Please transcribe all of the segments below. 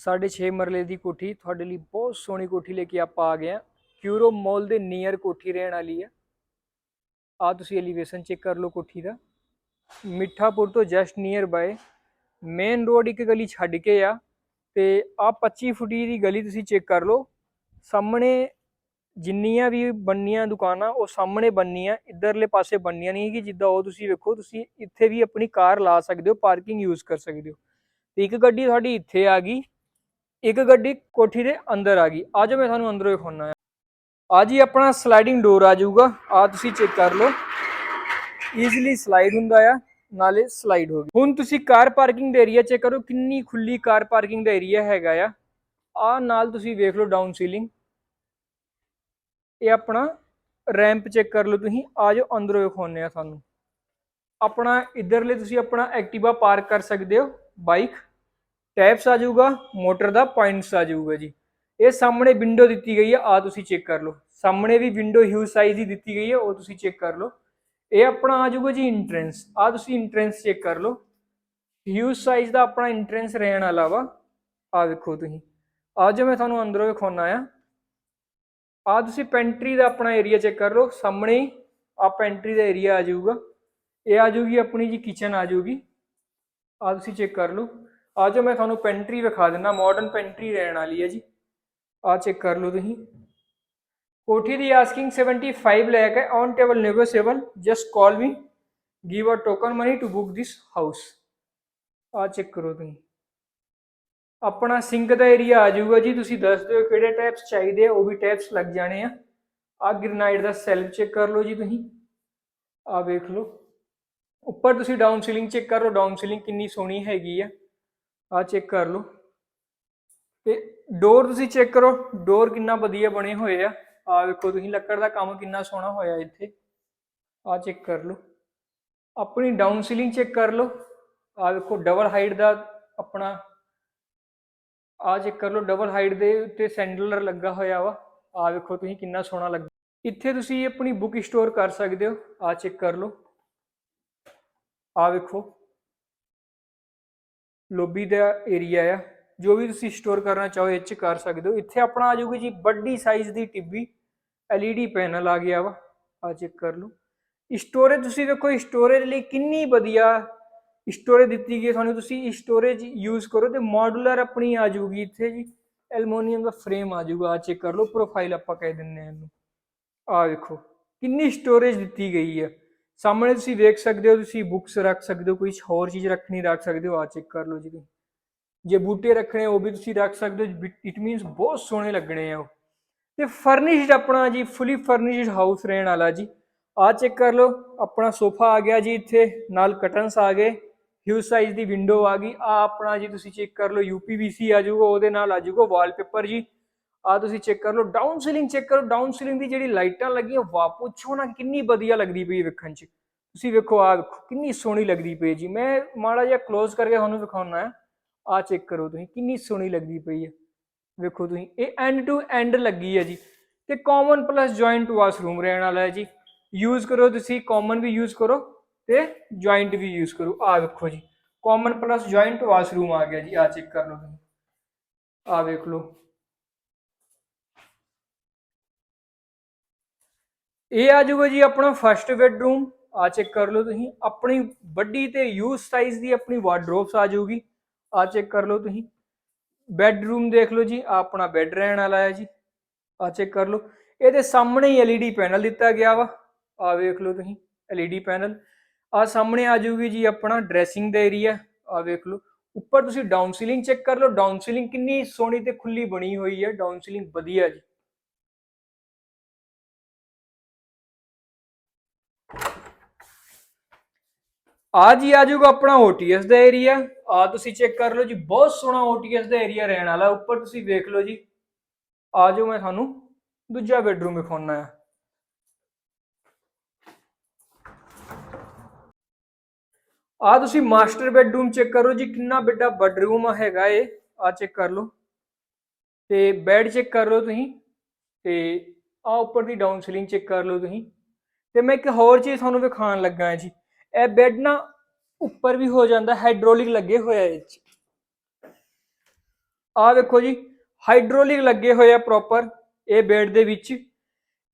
6.5 ਮਰਲੇ ਦੀ ਕੋਠੀ, ਤੁਹਾਡੇ ਲਈ ਬਹੁਤ ਸੋਹਣੀ ਕੋਠੀ ਲੈ ਕੇ ਆਪਾਂ ਆ ਗਏ ਆ ਕਿਊਰੋ ਮਾਲ ਦੇ ਨੀਅਰ ਕੋਠੀ ਰਹਿਣ ਵਾਲੀ ਹੈ। ਆ ਤੁਸੀਂ ਐਲੀਵੇਸ਼ਨ ਚੈੱਕ ਕਰ ਲਓ ਕੋਠੀ ਦਾ। ਮਿੱਠਾਪੁਰ ਤੋਂ just near by main road ਇੱਕ ਗਲੀ ਛੱਡ ਕੇ ਆ ਤੇ ਆ 25 ਫੁੱਟੀ ਦੀ ਗਲੀ ਤੁਸੀਂ ਚੈੱਕ ਕਰ ਲਓ। ਸਾਹਮਣੇ ਜਿੰਨੀਆਂ ਵੀ ਬੰਨੀਆਂ ਦੁਕਾਨਾਂ, ਉਹ ਸਾਹਮਣੇ ਬੰਨੀਆਂ ਇਧਰਲੇ ਪਾਸੇ ਬੰਨੀਆਂ ਨਹੀਂ ਕਿ ਜਿੱਦਾਂ ਉਹ ਤੁਸੀਂ ਵੇਖੋ, ਤੁਸੀਂ ਇੱਥੇ ਵੀ ਆਪਣੀ ਕਾਰ ਲਾ ਸਕਦੇ ਹੋ, ਪਾਰਕਿੰਗ ਯੂਜ਼ ਕਰ ਸਕਦੇ ਹੋ। ਤੇ ਇੱਕ ਗੱਡੀ ਤੁਹਾਡੀ ਇੱਥੇ ਆ ਗਈ। ਇੱਕ ਗੱਡੀ ਕੋਠੀ ਦੇ ਅੰਦਰ ਆ ਗਈ। ਆ ਜਾਓ ਮੈਂ ਤੁਹਾਨੂੰ ਅੰਦਰੋਂ ਦਿਖਾਉਣਾ ਹੈ ਆ ਜੀ ਆਪਣਾ ਸਲਾਈਡਿੰਗ ਡੋਰ ਆ ਜਾਊਗਾ। ਆ ਤੁਸੀਂ ਚੈੱਕ ਕਰ ਲਓ। ਈਜ਼ੀਲੀ ਸਲਾਈਡ ਹੁੰਦਾ ਆ, ਨਾਲੇ ਸਲਾਈਡ ਹੋ ਗਈ। ਹੁਣ ਤੁਸੀਂ ਕਾਰ ਪਾਰਕਿੰਗ ਦਾ ਏਰੀਆ ਚੈੱਕ ਕਰੋ, ਕਿੰਨੀ ਖੁੱਲੀ ਕਾਰ ਪਾਰਕਿੰਗ ਦਾ ਏਰੀਆ ਹੈਗਾ ਆ। ਆ ਨਾਲ ਤੁਸੀਂ ਵੇਖ ਲਓ ਡਾਊਨ ਸੀਲਿੰਗ ਇਹ ਆਪਣਾ ਰੈਂਪ ਚੈੱਕ ਕਰ ਲਓ ਤੁਸੀਂ। ਆ ਜਾਓ ਅੰਦਰੋਂ ਵਿਖਾਉਂਦੇ ਆ ਤੁਹਾਨੂੰ। ਆਪਣਾ, ਇਧਰਲੇ ਤੁਸੀਂ ਆਪਣਾ ਐਕਟਿਵਾ ਪਾਰਕ ਕਰ ਸਕਦੇ ਹੋ ਬਾਈਕ ਟੈਪਸ ਆ ਜਾਊਗਾ, ਮੋਟਰ ਦਾ ਪੁਆਇੰਟਸ ਆ ਜਾਊਗਾ ਜੀ। ਇਹ ਸਾਹਮਣੇ ਵਿੰਡੋ ਦਿੱਤੀ ਗਈ ਹੈ ਆ ਤੁਸੀਂ ਚੈੱਕ ਕਰ ਲਓ। ਸਾਹਮਣੇ ਵੀ ਵਿੰਡੋ ਹਿਊਜ ਸਾਈਜ਼ ਦੀ ਦਿੱਤੀ ਗਈ ਹੈ ਉਹ ਤੁਸੀਂ ਚੈੱਕ ਕਰ ਲਓ। ਇਹ ਆਪਣਾ ਆ ਜਾਊਗਾ ਜੀ ਇੰਟਰੈਂਸ ਆ ਤੁਸੀਂ ਇੰਟਰੈਂਸ ਚੈੱਕ ਕਰ ਲਓ। ਹਿਊਜ ਸਾਈਜ਼ ਦਾ ਆਪਣਾ ਇੰਟਰੈਂਸ ਰਹਿਣ ਵਾਲਾ ਵਾ। ਆ ਵੇਖੋ ਤੁਸੀਂ। ਆ ਜੋ ਮੈਂ ਤੁਹਾਨੂੰ ਅੰਦਰੋਂ ਵਿਖਾਉਣਾ ਆ। ਆ ਤੁਸੀਂ ਪੈਂਟਰੀ ਦਾ ਆਪਣਾ ਏਰੀਆ ਚੈੱਕ ਕਰ ਲਓ। ਸਾਹਮਣੇ ਹੀ ਆ ਪੈਂਟਰੀ ਦਾ ਏਰੀਆ ਆ ਜਾਊਗਾ। ਇਹ ਆ ਜਾਊਗੀ ਆਪਣੀ ਜੀ ਕਿਚਨ ਆ ਜਾਊਗੀ। ਆ ਤੁਸੀਂ ਚੈੱਕ ਕਰ ਲਓ। ਆ ਮੈਂ ਤੁਹਾਨੂੰ ਪੈਂਟਰੀ ਵਿਖਾ ਦਿੰਦਾ ਮਾਡਰਨ ਪੈਂਟਰੀ ਰਹਿਣ ਵਾਲੀ ਹੈ ਜੀ। ਆ ਚੈੱਕ ਕਰ ਲਓ ਤੁਸੀਂ। ਕੋਠੀ ਦੀ ਆਸਕਿੰਗ 75 ਲੱਖ ਹੈ on table negotiable just call me give a token money to book this house ਆ ਚੈੱਕ ਕਰੋ ਤੁਸੀਂ। ਆਪਣਾ ਸਿੰਕ ਦਾ ਏਰੀਆ ਆ ਜਾਊਗਾ ਜੀ, ਤੁਸੀਂ ਦੱਸ ਦਿਓ ਕਿਹੜੇ ਟੈਪਸ ਚਾਹੀਦੇ ਆ, ਉਹ ਵੀ ਟੈਪਸ ਲੱਗ ਜਾਣੇ ਆ। ਆ ਗ੍ਰੇਨਾਈਟ ਦਾ ਸੈਲਫ ਚੈੱਕ ਕਰ ਲਓ ਜੀ ਤੁਸੀਂ। ਆ ਵੇਖ ਲਓ। ਉੱਪਰ ਤੁਸੀਂ ਡਾਊਨ ਸੀਲਿੰਗ ਚੈੱਕ ਕਰ ਲਓ ਡਾਊਨ ਸੀਲਿੰਗ ਕਿੰਨੀ ਸੋਹਣੀ ਹੈਗੀ ਆ। ਆ ਚੈੱਕ ਕਰ ਲਓ। ਤੇ ਡੋਰ ਤੁਸੀਂ ਚੈੱਕ ਕਰੋ, ਡੋਰ ਕਿੰਨਾ ਵਧੀਆ ਬਣੇ ਹੋਏ ਆ। ਆ ਵੇਖੋ ਤੁਸੀਂ, ਲੱਕੜ ਦਾ ਕੰਮ ਕਿੰਨਾ ਸੋਹਣਾ ਹੋਇਆ ਇੱਥੇ। ਆ ਚੈੱਕ ਕਰ ਲਓ। ਆਪਣੀ ਡਾਊਨ ਸੀਲਿੰਗ ਚੈੱਕ ਕਰ ਲਓ। ਆ ਵੇਖੋ, ਡਬਲ ਹਾਈਟ ਦਾ ਆਪਣਾ। ਆ ਚੈੱਕ ਕਰ ਲਓ, ਡਬਲ ਹਾਈਟ ਦੇ ਉੱਤੇ ਸੈਂਡਲਰ ਲੱਗਾ ਹੋਇਆ ਵਾ। ਆ ਵੇਖੋ ਤੁਸੀਂ, ਕਿੰਨਾ ਸੋਹਣਾ ਲੱਗ। ਇੱਥੇ ਤੁਸੀਂ ਆਪਣੀ ਬੁੱਕ ਸਟੋਰ ਕਰ ਸਕਦੇ ਹੋ। ਆ ਚੈੱਕ ਕਰ ਲਓ। ਆ ਵੇਖੋ। ਲੋਬੀ ਦਾ ਏਰੀਆ ਆ। ਜੋ ਵੀ ਤੁਸੀਂ ਸਟੋਰ ਕਰਨਾ ਚਾਹੋ, ਇਹ ਚ ਕਰ ਸਕਦੇ ਹੋ। ਇੱਥੇ ਆਪਣਾ ਆ ਜਾਊਗੀ ਜੀ, ਵੱਡੀ ਸਾਈਜ਼ ਦੀ ਟੀਵੀ LED ਪੈਨਲ ਆ ਗਿਆ ਵਾ। ਆ ਚੈੱਕ ਕਰ ਲਓ। ਸਟੋਰੇਜ ਤੁਸੀਂ ਦੇਖੋ ਸਟੋਰੇਜ ਲਈ ਕਿੰਨੀ ਵਧੀਆ ਸਟੋਰੇਜ ਦਿੱਤੀ ਗਈ ਹੈ ਤੁਹਾਨੂੰ। ਤੁਸੀਂ ਸਟੋਰੇਜ ਯੂਜ਼ ਕਰੋ ਤੇ ਮੋਡੂਲਰ ਆਪਣੀ ਆ ਜਾਊਗੀ ਇੱਥੇ ਜੀ। ਐਲੂਮੀਨੀਅਮ ਦਾ ਫਰੇਮ ਆ ਜਾਊਗਾ। ਆ ਚੈੱਕ ਕਰ ਲਓ ਪ੍ਰੋਫਾਈਲ ਆਪਾਂ ਕਹਿ ਦਿੰਨੇ ਆ ਇਹਨੂੰ। ਆ ਵੇਖੋ ਕਿੰਨੀ ਸਟੋਰੇਜ ਦਿੱਤੀ ਗਈ ਹੈ। ਸਾਹਮਣੇ ਤੁਸੀਂ ਵੇਖ ਸਕਦੇ ਹੋ, ਤੁਸੀਂ ਬੁੱਕਸ ਰੱਖ ਸਕਦੇ ਹੋ, ਕੋਈ ਹੋਰ ਚੀਜ਼ ਰੱਖਣੀ ਰੱਖ ਸਕਦੇ ਹੋ ਆ ਚੈੱਕ ਕਰ ਲਓ ਜੀ। ਜੇ ਬੂਟੇ ਰੱਖਣੇ ਉਹ ਵੀ ਤੁਸੀਂ ਰੱਖ ਸਕਦੇ ਹੋ ਇਟ ਮੀਨਸ ਬਹੁਤ ਸੋਹਣੇ ਲੱਗਣੇ ਆ ਉਹ। ਤੇ ਫਰਨਿਸ਼ਡ ਆਪਣਾ ਜੀ ਫੁੱਲੀ ਫਰਨਿਸ਼ਡ ਹਾਊਸ ਰਹਿਣ ਵਾਲਾ ਜੀ। ਆ ਚੈੱਕ ਕਰ ਲਓ, ਆਪਣਾ ਸੋਫਾ ਆ ਗਿਆ ਜੀ ਇੱਥੇ, ਨਾਲ ਕਟਨਸ ਆ ਗਏ ਹਿਊਜ ਸਾਈਜ਼ ਦੀ ਵਿੰਡੋ ਆ ਗਈ। ਆ ਆਪਣਾ ਜੀ ਤੁਸੀਂ ਚੈੱਕ ਕਰ ਲਓ UPVC ਆ ਜਾਊਗਾ, ਉਹਦੇ ਨਾਲ ਆ ਜਾਊਗਾ ਵਾਲਪੇਪਰ ਜੀ। ਆ ਤੁਸੀਂ ਚੈੱਕ ਕਰ ਲਓ ਡਾਊਨ ਸੀਲਿੰਗ ਚੈੱਕ ਕਰੋ ਡਾਊਨ ਸੀਲਿੰਗ ਦੀ ਜਿਹੜੀ ਲਾਈਟਾਂ ਲੱਗੀਆਂ, ਵਾਹ ਨਾ ਕਿੰਨੀ ਵਧੀਆ ਲੱਗਦੀ ਪਈ ਵੇਖਣ 'ਚ। ਤੁਸੀਂ ਵੇਖੋ ਆ ਵੇਖੋ, ਕਿੰਨੀ ਸੋਹਣੀ ਲੱਗਦੀ ਪਈ ਜੀ। ਮੈਂ ਮਾੜਾ ਜਿਹਾ ক্লোਜ਼ ਕਰਕੇ ਤੁਹਾਨੂੰ ਦਿਖਾਉਣਾ ਹੈ। ਆ ਚੈੱਕ ਕਰੋ ਤੁਸੀਂ, ਕਿੰਨੀ ਸੋਹਣੀ ਲੱਗਦੀ ਪਈ ਹੈ। ਵੇਖੋ ਤੁਸੀਂ, ਇਹ ਐਂਡ ਟੂ ਐਂਡ ਲੱਗੀ ਹੈ ਜੀ। ਤੇ ਕਾਮਨ ਪਲੱਸ ਜੁਆਇੰਟ ਵਾਸ਼ਰੂਮ ਰਹਿਣ ਵਾਲਾ ਹੈ ਜੀ। ਯੂਜ਼ ਕਰੋ ਤੁਸੀਂ ਕਾਮਨ ਵੀ ਯੂਜ਼ ਕਰੋ ਤੇ ਜੁਆਇੰਟ ਵੀ ਯੂਜ਼ ਕਰੋ। ਆ ਵੇਖੋ ਜੀ ਕਾਮਨ ਪਲੱਸ ਜੁਆਇੰਟ ਵਾਸ਼ਰੂਮ ਆ ਗਿਆ ਜੀ। ਆ ਚੈੱਕ ਕਰ ਲਓ ਤੁਸੀਂ। ਆ ਵੇਖ ਲਓ। ਇਹ ਆ ਜਾਊਗਾ ਜੀ ਆਪਣਾ ਫਰਸਟ ਬੈਡਰੂਮ ਆ ਚੈੱਕ ਕਰ ਲਓ ਤੁਸੀਂ। ਆਪਣੀ ਵੱਡੀ ਤੇ ਯੂਜ਼ ਸਾਈਜ਼ ਦੀ ਆਪਣੀ ਵਾਰਡਰੋਬਸ ਆ ਜਾਊਗੀ। ਆ ਚੈੱਕ ਕਰ ਲਓ ਤੁਸੀਂ। ਬੈਡਰੂਮ ਦੇਖ ਲਓ ਜੀ। ਆ ਆਪਣਾ ਬੈੱਡ ਰਹਿਣ ਵਾਲਾ ਹੈ ਜੀ। ਆ ਚੈੱਕ ਕਰ ਲਓ। ਇਹਦੇ ਸਾਹਮਣੇ ਹੀ LED ਪੈਨਲ ਦਿੱਤਾ ਗਿਆ ਵਾ। ਆ ਵੇਖ ਲਓ ਤੁਸੀਂ। LED ਪੈਨਲ ਆ ਸਾਹਮਣੇ ਆ ਜਾਊਗੀ ਜੀ ਆਪਣਾ ਡਰੈਸਿੰਗ ਦਾ ਏਰੀਆ ਆ ਵੇਖ ਲਓ। ਉੱਪਰ ਤੁਸੀਂ ਡਾਊਨ ਸੀਲਿੰਗ ਚੈੱਕ ਕਰ ਲਓ। ਡਾਊਨ ਸੀਲਿੰਗ ਕਿੰਨੀ ਸੋਹਣੀ ਤੇ ਖੁੱਲੀ ਬਣੀ ਹੋਈ ਹੈ। ਡਾਊਨ ਸੀਲਿੰਗ ਵਧੀਆ ਜੀ। ਆ ਜੀ ਆ ਜਾਊਗਾ ਆਪਣਾ OTS ਦਾ ਏਰੀਆ ਆ ਤੁਸੀਂ ਚੈੱਕ ਕਰ ਲਓ ਜੀ, ਬਹੁਤ ਸੋਹਣਾ OTS ਦਾ ਏਰੀਆ ਰਹਿਣ ਵਾਲਾ। ਉੱਪਰ ਤੁਸੀਂ ਵੇਖ ਲਓ ਜੀ। ਆ ਜਾਓ ਮੈਂ ਤੁਹਾਨੂੰ ਦੂਜਾ ਬੈਡਰੂਮ ਵਿਖਾਉਣਾ ਹੈ ਆ ਤੁਸੀਂ ਮਾਸਟਰ ਬੈਡਰੂਮ ਚੈੱਕ ਕਰੋ ਜੀ, ਕਿੰਨਾ ਵੱਡਾ ਬੈਡਰੂਮ ਹੈਗਾ ਏ ਆ ਚੈੱਕ ਕਰ ਲਓ। ਤੇ ਬੈੱਡ ਚੈੱਕ ਕਰ ਲਓ ਤੁਸੀਂ। ਤੇ ਆ ਉੱਪਰ ਦੀ ਡਾਊਨ ਸੀਲਿੰਗ ਚੈੱਕ ਕਰ ਲਓ ਤੁਸੀਂ। ਤੇ ਮੈਂ ਇੱਕ ਹੋਰ ਚੀਜ਼ ਤੁਹਾਨੂੰ ਵਿਖਾਉਣ ਲੱਗਾ ਹਾਂ ਜੀ। ਇਹ ਬੈੱਡ ਨਾ ਉੱਪਰ ਵੀ ਹੋ ਜਾਂਦਾ ਹਾਈਡ੍ਰੋਲਿਕ ਲੱਗੇ ਹੋਇਆ ਇਹ 'ਚ। ਆਹ ਵੇਖੋ ਜੀ ਹਾਈਡ੍ਰੋਲਿਕ ਲੱਗੇ ਹੋਏ ਆ ਪ੍ਰੋਪਰ ਇਹ ਬੈੱਡ ਦੇ ਵਿੱਚ।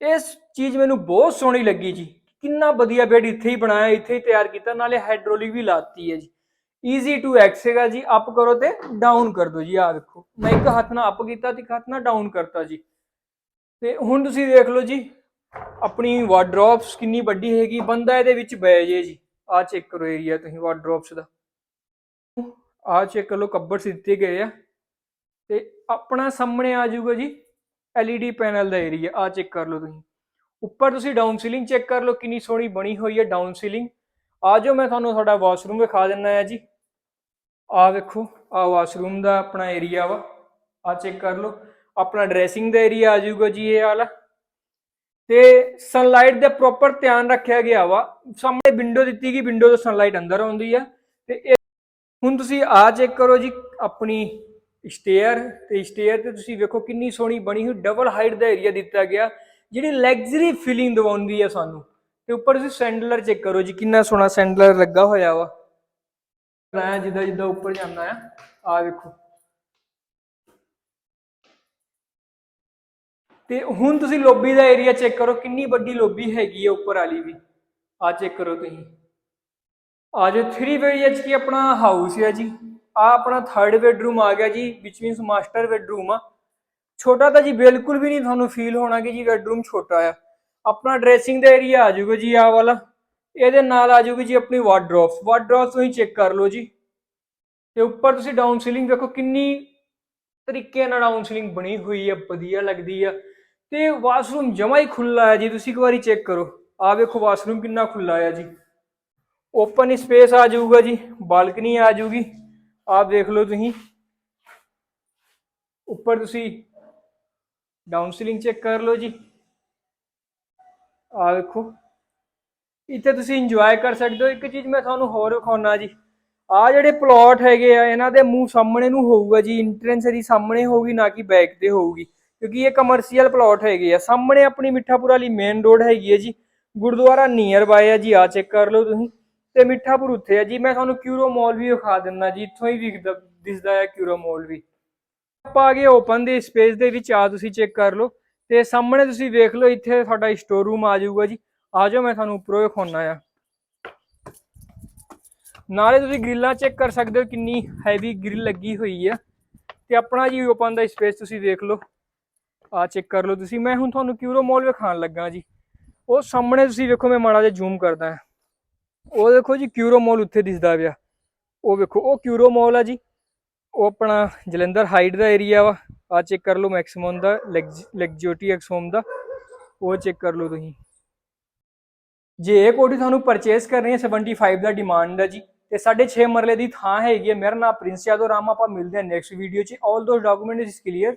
ਇਸ ਚੀਜ਼ ਮੈਨੂੰ ਬਹੁਤ ਸੋਹਣੀ ਲੱਗੀ ਜੀ। ਕਿੰਨਾ ਵਧੀਆ ਬੈੱਡ ਇੱਥੇ ਹੀ ਬਣਾਇਆ, ਇੱਥੇ ਹੀ ਤਿਆਰ ਕੀਤਾ, ਨਾਲੇ ਹਾਈਡ੍ਰੋਲਿਕ ਵੀ ਲਾਤੀ ਹੈ ਜੀ। ਈਜ਼ੀ ਟੂ ਐਕਸ ਹੈਗਾ ਜੀ ਅਪ ਕਰੋ ਤੇ ਡਾਊਨ ਕਰ ਦਿਓ ਜੀ, ਆਹ ਵੇਖੋ। ਮੈਂ ਇੱਕ ਹੱਥ ਨਾਲ ਅਪ ਕੀਤਾ ਤੇ ਇੱਕ ਹੱਥ ਨਾਲ ਡਾਊਨ ਕਰਤਾ ਜੀ। ਤੇ ਹੁਣ ਤੁਸੀਂ ਦੇਖ ਲਓ ਜੀ, ਆਪਣੀ ਵਾਰਡਰੋਬਸ ਕਿੰਨੀ ਵੱਡੀ ਹੈਗੀ, ਬੰਦਾ ਇਹਦੇ ਵਿੱਚ ਬਹਿ ਜੇ ਜੀ। ਆਹ ਚੈੱਕ ਕਰੋ ਏਰੀਆ ਤੁਸੀਂ ਵਾਰਡਰੋਬਸ ਦਾ। ਆਹ ਚੈੱਕ ਕਰ ਲਓ ਕੱਬਰਸ ਦਿੱਤੇ ਗਏ ਆ। ਤੇ ਆਪਣਾ ਸਾਹਮਣੇ ਆ ਜਾਊਗਾ ਜੀ, LED ਪੈਨਲ ਦਾ ਏਰੀਆ ਆ ਚੈੱਕ ਕਰ ਲਓ ਤੁਸੀਂ। ਉੱਪਰ ਤੁਸੀਂ ਡਾਊਨ ਸੀਲਿੰਗ ਚੈੱਕ ਕਰ ਲਓ, ਕਿੰਨੀ ਸੋਹਣੀ ਬਣੀ ਹੋਈ ਹੈ ਡਾਊਨ ਸੀਲਿੰਗ ਆ ਜਾਓ, ਮੈਂ ਤੁਹਾਨੂੰ ਤੁਹਾਡਾ ਵਾਸ਼ਰੂਮ ਵਿਖਾ ਦਿੰਦਾ ਆ ਜੀ। ਆ ਵੇਖੋ ਆ ਵਾਸ਼ਰੂਮ ਦਾ ਆਪਣਾ ਏਰੀਆ ਵਾ। ਆ ਚੈੱਕ ਕਰ ਲਓ। ਆਪਣਾ ਡਰੈਸਿੰਗ ਦਾ ਏਰੀਆ ਆ ਜਾਊਗਾ ਜੀ ਇਹ ਵਾਲਾ। ਤੇ ਸਨਲਾਈਟ ਦਾ ਪ੍ਰੋਪਰ ਧਿਆਨ ਰੱਖਿਆ ਗਿਆ ਵਾ। ਸਾਹਮਣੇ ਵਿੰਡੋ ਦਿੱਤੀ ਗਈ ਵਿੰਡੋ ਤੋਂ ਸਨਲਾਈਟ ਅੰਦਰ ਆਉਂਦੀ ਆ। ਤੇ ਇਹ ਹੁਣ ਤੁਸੀਂ ਆ ਚੈੱਕ ਕਰੋ ਜੀ ਆਪਣੀ ਸਟੇਅਰ ਤੇ ਸਟੇਅਰ ਤੇ ਤੁਸੀਂ ਵੇਖੋ ਕਿੰਨੀ ਸੋਹਣੀ ਬਣੀ ਹੋਈ ਡਬਲ ਹਾਈਟ ਦਾ ਏਰੀਆ ਦਿੱਤਾ ਗਿਆ। ਜਿਹੜੀ ਲਗਜ਼ਰੀ ਫੀਲਿੰਗ ਦਿਵਾਉਂਦੀ ਆ ਸਾਨੂੰ। ਤੇ ਉੱਪਰ ਤੁਸੀਂ ਸੈਂਡਲਰ ਚੈੱਕ ਕਰੋ ਜੀ, ਕਿੰਨਾ ਸੋਹਣਾ ਸੈਂਡਲਰ ਲੱਗਾ ਹੋਇਆ ਵਾ। ਜਿੱਦਾਂ ਜਿੱਦਾਂ ਉੱਪਰ ਜਾਂਦਾ ਆ ਆ ਵੇਖੋ। ਤੇ ਹੁਣ ਤੁਸੀਂ ਲੋਬੀ ਦਾ ਏਰੀਆ ਚੈੱਕ ਕਰੋ, ਕਿੰਨੀ ਵੱਡੀ ਲੋਬੀ ਹੈਗੀ ਹੈ ਉੱਪਰ ਵਾਲੀ ਵੀ। ਆ ਚੈੱਕ ਕਰੋ ਤੁਸੀਂ। ਆ ਜੋ 3 BHK ਆਪਣਾ ਹਾਊਸ ਹੈ ਜੀ? ਆ ਆਪਣਾ ਥਰਡ ਬੈਡਰੂਮ ਆ ਗਿਆ ਜੀ ਵਿਚ ਮੀਨਸ ਮਾਸਟਰ ਬੈਡਰੂਮ ਆ। ਛੋਟਾ ਤਾਂ ਜੀ ਬਿਲਕੁਲ ਵੀ ਨਹੀਂ ਤੁਹਾਨੂੰ ਫੀਲ ਹੋਣਾ ਕਿ ਜੀ ਬੈਡਰੂਮ ਛੋਟਾ ਆ। ਆਪਣਾ ਡਰੈਸਿੰਗ ਦਾ ਏਰੀਆ ਆ ਜਾਊਗਾ ਜੀ ਆ ਵਾਲਾ। ਇਹਦੇ ਨਾਲ ਆ ਜਾਊਗੀ ਜੀ ਆਪਣੀ ਵਾਰਡਰੋਬਸ ਵਾਰਡਰੋਬਸ ਤੁਸੀਂ ਚੈੱਕ ਕਰ ਲਓ ਜੀ। ਤੇ ਉੱਪਰ ਤੁਸੀਂ ਡਾਊਨ ਸੀਲਿੰਗ ਵੇਖੋ, ਕਿੰਨੀ ਤਰੀਕੇ ਨਾਲ ਡਾਊਨ ਸੀਲਿੰਗ ਬਣੀ ਹੋਈ ਹੈ ਵਧੀਆ ਲੱਗਦੀ ਆ। ਤੇ ਵਾਸ਼ਰੂਮ ਜਮਾ ਹੀ ਖੁੱਲਾ ਹੈ ਜੀ, ਤੁਸੀਂ ਇੱਕ ਵਾਰੀ ਚੈੱਕ ਕਰੋ। ਆ ਵੇਖੋ, ਵਾਸ਼ਰੂਮ ਕਿੰਨਾ ਖੁੱਲਾ ਹੈ ਜੀ। ਓਪਨ ਸਪੇਸ ਆ ਜਾਊਗਾ ਜੀ, ਬਾਲਕਨੀ ਆ ਜਾਊਗੀ। ਆਪ ਦੇਖ ਲਓ ਤੁਸੀਂ। ਉੱਪਰ ਤੁਸੀਂ ਡਾਊਨ ਸੀਲਿੰਗ ਚੈੱਕ ਕਰ ਲਓ ਜੀ। ਆ ਵੇਖੋ। ਇੱਥੇ ਤੁਸੀਂ ਇੰਜੋਏ ਕਰ ਸਕਦੇ ਹੋ। ਇੱਕ ਚੀਜ਼ ਮੈਂ ਤੁਹਾਨੂੰ ਹੋਰ ਵਿਖਾਉਣਾ ਜੀ। ਆ ਜਿਹੜੇ ਪਲਾਟ ਹੈਗੇ ਆ, ਇਹਨਾਂ ਦੇ ਮੂੰਹ ਸਾਹਮਣੇ ਨੂੰ ਹੋਊਗਾ ਜੀ। ਇੰਟਰੈਂਸ ਦੀ ਸਾਹਮਣੇ ਹੋਊਗੀ, ਨਾ ਕਿ ਬੈਕ ਤੇ ਹੋਊਗੀ। ਕਿਉਂਕਿ ਇਹ ਕਮਰਸ਼ੀਅਲ ਪਲਾਟ ਹੈਗੇ ਆ। ਸਾਹਮਣੇ ਆਪਣੀ ਮਿੱਠਾਪੁਰ ਵਾਲੀ ਮੇਨ ਰੋਡ ਹੈਗੀ ਹੈ ਜੀ। ਗੁਰਦੁਆਰਾ ਨੀਅਰ ਬਾਏ ਆ ਜੀ, ਆ ਚੈੱਕ ਕਰ ਲਓ ਤੁਸੀਂ। ਤੇ ਮਿੱਠਾਪੁਰ ਉੱਥੇ ਆ ਜੀ। ਮੈਂ ਤੁਹਾਨੂੰ ਕਿਊਰੋ ਮਾਲ ਵੀ ਵਿਖਾ ਦਿੰਦਾ ਜੀ। ਇੱਥੋਂ ਹੀ ਵਿਖਦਾ ਦਿਸਦਾ ਹੈ ਕਿਊਰੋ ਮਾਲ ਵੀ। ਆਪਾਂ ਆ ਗਏ ਓਪਨ ਦੇ ਸਪੇਸ ਦੇ ਵਿੱਚ। ਆ ਤੁਸੀਂ ਚੈੱਕ ਕਰ ਲਓ। ਤੇ ਸਾਹਮਣੇ ਤੁਸੀਂ ਵੇਖ ਲਓ, ਇੱਥੇ ਤੁਹਾਡਾ ਸਟੋਰ ਰੂਮ ਆ ਜਾਊਗਾ ਜੀ। ਆ ਜਾਓ, ਮੈਂ ਤੁਹਾਨੂੰ ਉੱਪਰੋਂ ਵਿਖਾਉਣਾ ਆ। ਨਾਲੇ ਤੁਸੀਂ ਗ੍ਰਿਲਾਂ ਚੈੱਕ ਕਰ ਸਕਦੇ ਹੋ, ਕਿੰਨੀ ਹੈਵੀ ਗ੍ਰਿਲ ਲੱਗੀ ਹੋਈ ਆ। ਤੇ ਆਪਣਾ ਜੀ ਓਪਨ ਦਾ ਸਪੇਸ ਤੁਸੀਂ ਵੇਖ ਲਓ। ਆ ਚੈੱਕ ਕਰ ਲਓ ਤੁਸੀਂ। ਮੈਂ ਹੁਣ ਤੁਹਾਨੂੰ ਕਿਊਰੋ ਮਾਲ ਵਿਖਾਣ ਲੱਗਾ ਜੀ। ਉਹ ਸਾਹਮਣੇ ਤੁਸੀਂ ਵੇਖੋ ਮੈਂ ਮਾੜਾ ਜਿਹਾ ਜ਼ੂਮ ਕਰਦਾ ਹਾਂ। ਉਹ ਦੇਖੋ ਜੀ, ਕਿਊਰੋ ਮਾਲ ਉੱਥੇ ਦਿਸਦਾ ਪਿਆ। ਉਹ ਵੇਖੋ, ਉਹ ਕਿਊਰੋ ਮਾਲ ਆ ਜੀ। ਉਹ ਆਪਣਾ ਜਲੰਧਰ ਹਾਈਟ ਦਾ ਏਰੀਆ ਵਾ। ਆ ਚੈੱਕ ਕਰ ਲਓ ਮੈਕਸਿਮਮ ਦਾ ਲੈਗਜੋਟੀ ਐਕਸੋਮ ਦਾ। ਉਹ ਚੈੱਕ ਕਰ ਲਓ ਤੁਸੀਂ। ਜੇ ਇਹ ਕੋਠੀ ਤੁਹਾਨੂੰ ਪਰਚੇਸ ਕਰਨੀ ਹੈ 75 ਦਾ ਡਿਮਾਂਡ ਹੈ ਜੀ। ਤੇ 6.5 ਮਰਲੇ ਦੀ ਥਾਂ ਹੈਗੀ ਹੈ। ਮੇਰਾ ਨਾਮ ਪ੍ਰਿੰਸ ਯਾਦਵ ਰਾਮ ਆਪਾਂ ਮਿਲਦੇ ਹਾਂ ਨੈਕਸਟ ਵੀਡੀਓ 'ਚ। All those document is clear